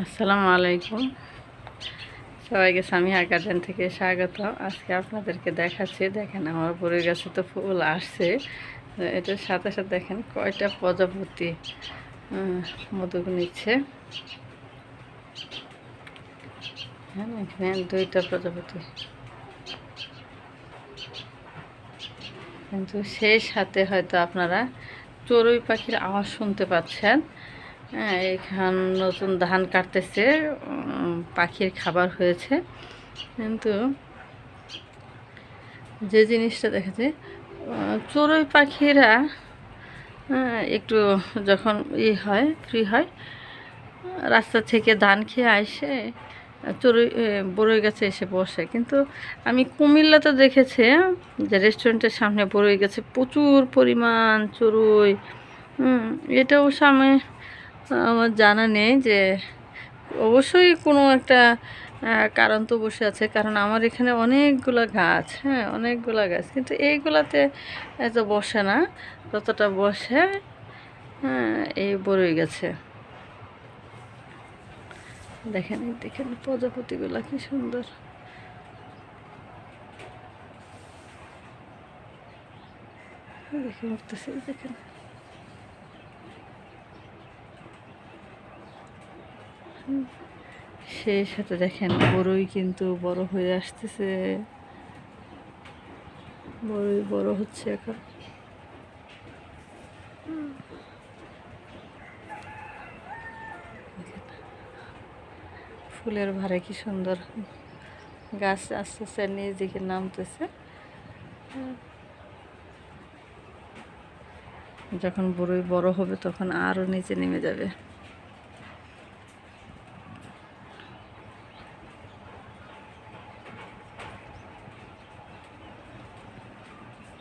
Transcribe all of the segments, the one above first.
আসসালামু আলাইকুম। সবাইকে সামিহা গার্ডেন থেকে স্বাগত। আজকে আপনাদেরকে দেখাচ্ছি দেখেন আমার বড়ি গাছে তো ফুল আসছে। এটার সাথে সাথে দেখেন কয়টা প্রজাপতি উম, মধু নিচ্ছে। হ্যাঁ এখানে দুইটা প্রজাপতি। কিন্তু সেই সাথে হয়তো আপনারা চড়ুই পাখির আওয়াজ শুনতে পাচ্ছেন। হ্যাঁ এখান নতুন ধান কাটতেছে পাখির খাবার হয়েছে। কিন্তু যে জিনিসটা দেখেছে চড়ুই পাখিরা হ্যাঁ, একটু যখন ই হয় ফ্রি হয় রাস্তা থেকে ধান খেয়ে আসে চড়ুই বড়ই গাছে এসে বসে। কিন্তু আমি কুমিল্লাতে দেখেছি যে রেস্টুরেন্টের সামনে বড়ই গাছে প্রচুর পরিমাণ চড়ুই। এটাও সামনে আমার জানা নেই যে অবশ্যই কোনো একটা কারণ তো বসে আছে। কারণ আমার এখানে অনেকগুলো গাছ হ্যাঁ অনেকগুলো গাছ। কিন্তু এইগুলাতে এত বসে না, যতটা বসে হ্যাঁ এই বড়ই গেছে। দেখেন দেখেন প্রজাপতিগুলা কি সুন্দর। দেখে উঠতেছে দেখেন। সেই সাথে দেখেন বড়ই কিন্তু বড় হয়ে আসতেছে। বড়ই বড় হচ্ছে এখন। ফুলের ভারে কি সুন্দর গাছ আস্তে আস্তে নিজ দিকে নামতেছে। যখন বড়ই বড় হবে তখন আরও নিচে নেমে যাবে।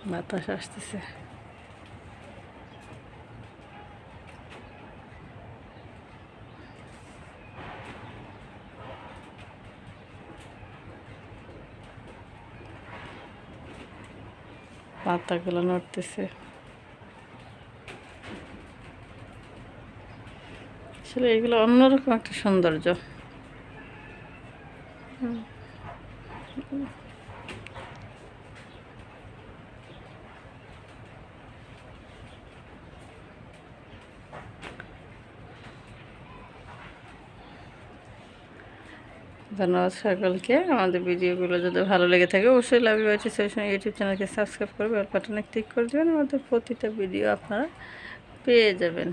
বাতাস আসতেছে। পাতাগুলো নড়তেছে। আসলে এগুলো অন্যরকম একটা সৌন্দর্য। ধন্যবাদ সকলকে। আমাদের ভিডিওগুলো যদি ভালো লেগে থাকে, অবশ্যই লাভ হয়েছে সেই সময় ইউটিউব চ্যানেলকে সাবস্ক্রাইব করবে আর বাটনে ক্লিক করে দেবেন। আমাদের প্রতিটা ভিডিও আপনারা পেয়ে যাবেন।